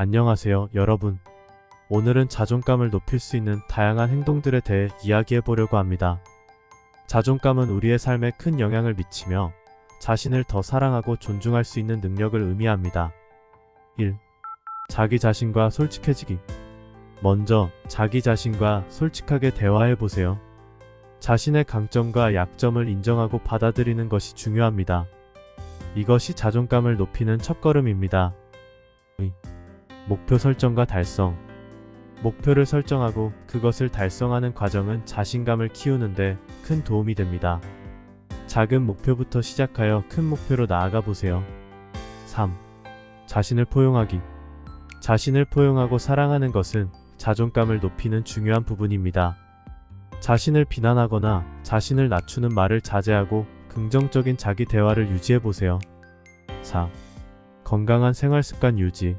안녕하세요, 여러분. 오늘은 자존감을 높일 수 있는 다양한 행동들에 대해 이야기해 보려고 합니다. 자존감은 우리의 삶에 큰 영향을 미치며 자신을 더 사랑하고 존중할 수 있는 능력을 의미합니다. 1. 자기 자신과 솔직해지기. 먼저 자기 자신과 솔직하게 대화해 보세요. 자신의 강점과 약점을 인정하고 받아들이는 것이 중요합니다. 이것이 자존감을 높이는 첫걸음입니다. 의. 목표 설정과 달성. 목표를 설정하고 그것을 달성하는 과정은 자신감을 키우는데 큰 도움이 됩니다. 작은 목표부터 시작하여 큰 목표로 나아가 보세요. 3. 자신을 포용하기. 자신을 포용하고 사랑하는 것은 자존감을 높이는 중요한 부분입니다. 자신을 비난하거나 자신을 낮추는 말을 자제하고 긍정적인 자기 대화를 유지해 보세요. 4. 건강한 생활 습관 유지.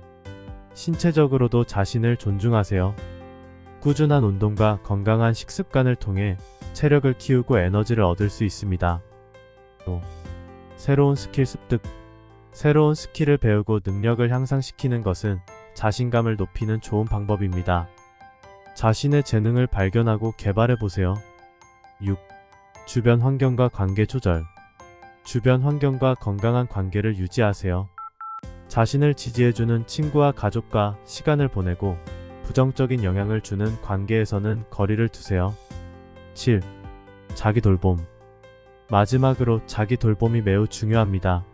신체적으로도 자신을 존중하세요. 꾸준한 운동과 건강한 식습관을 통해 체력을 키우고 에너지를 얻을 수 있습니다. 또, 새로운 스킬 습득. 새로운 스킬을 배우고 능력을 향상시키는 것은 자신감을 높이는 좋은 방법입니다. 자신의 재능을 발견하고 개발해 보세요. 6. 주변 환경과 관계 조절. 주변 환경과 건강한 관계를 유지하세요. 자신을 지지해주는 친구와 가족과 시간을 보내고 부정적인 영향을 주는 관계에서는 거리를 두세요. 7. 자기 돌봄. 마지막으로 자기 돌봄이 매우 중요합니다.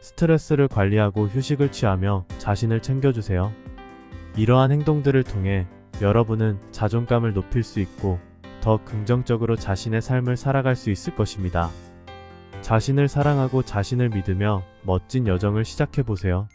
스트레스를 관리하고 휴식을 취하며 자신을 챙겨주세요. 이러한 행동들을 통해 여러분은 자존감을 높일 수 있고 더 긍정적으로 자신의 삶을 살아갈 수 있을 것입니다. 자신을 사랑하고 자신을 믿으며 멋진 여정을 시작해 보세요.